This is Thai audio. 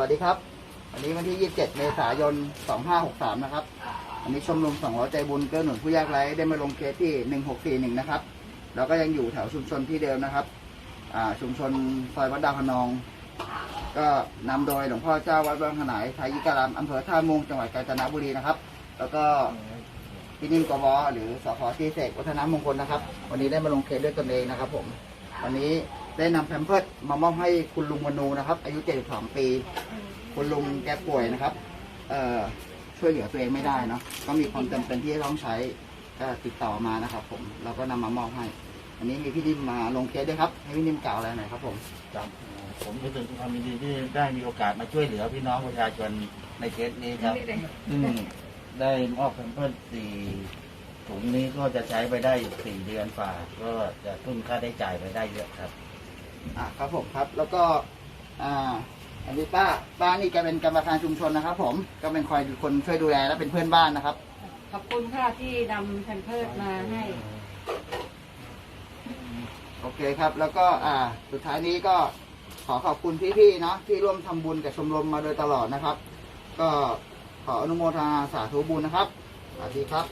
วัสดีครับ วันนี้วันที่ 27 เมษายน 2563 นะครับ อันนี้ชมรมสองร้อใจบุญเกื้อหนุนผู้ยากไร้ได้มาลงเคสที่ 1641 นะครับ เราก็ยังอยู่แถวชุมชนที่เดิมนะครับ อ่า ชุมชนซอยวัดดาวพนอง ก็นำโดยหลวงพ่อเจ้าวัดบางขนายไทยยิการามอำเภอท่ามุงจังหวัดกาญจนบุรีนะครับ แล้วก็พี่นิ่มกวหรือสพที่เสกวัฒนมงคลนะครับ วันนี้ได้มาลงเคสด้วยตนเองนะครับ ผม วันนี้ ได้นำแพมเพิร์ดมามอบให้คุณลุงมนูนะครับ อายุ 72 ปี คุณลุงแกป่วยนะครับ เอ่อช่วยเหลือตัวเองไม่ได้เนาะก็มีความจำเป็นที่จะต้องใช้ก็ติดต่อมานะครับ ผมเราก็นำมามอบให้ อันนี้มีพี่นิ่มมาลงเคสด้วยครับให้พี่นิ่มกล่าวอะไรหน่อยครับผม ครับผมรู้สึกความยินดีที่ได้มีโอกาสมาช่วยเหลือพี่น้องประชาชนในเคสนี้ครับซึ่งได้มอบแพมเพิร์สสี่ถุงนี้ก็จะใช้ไปได้อยู่สี่เดือนฝ่า ก็จะทุ่นค่าได้จ่ายไปได้เยอะครับ อะครับผมครับแล้วก็อ่าอันนี้ป้าป้านี่แกเป็นกรรมการชุมชนนะครับผมก็เป็นคอยคนช่วยดูแลและเป็นเพื่อนบ้านนะครับ ขอบคุณค่ะที่นำแพมเพิร์ดมาให้ โอเคครับ แล้วก็อ่าสุดท้ายนี้ก็ขอขอบคุณพี่ๆเนาะที่ร่วมทำบุญกับชมรมมาโดยตลอดนะครับ ก็ขออนุโมทนาสาธุบุญนะครับสวัสดีครับ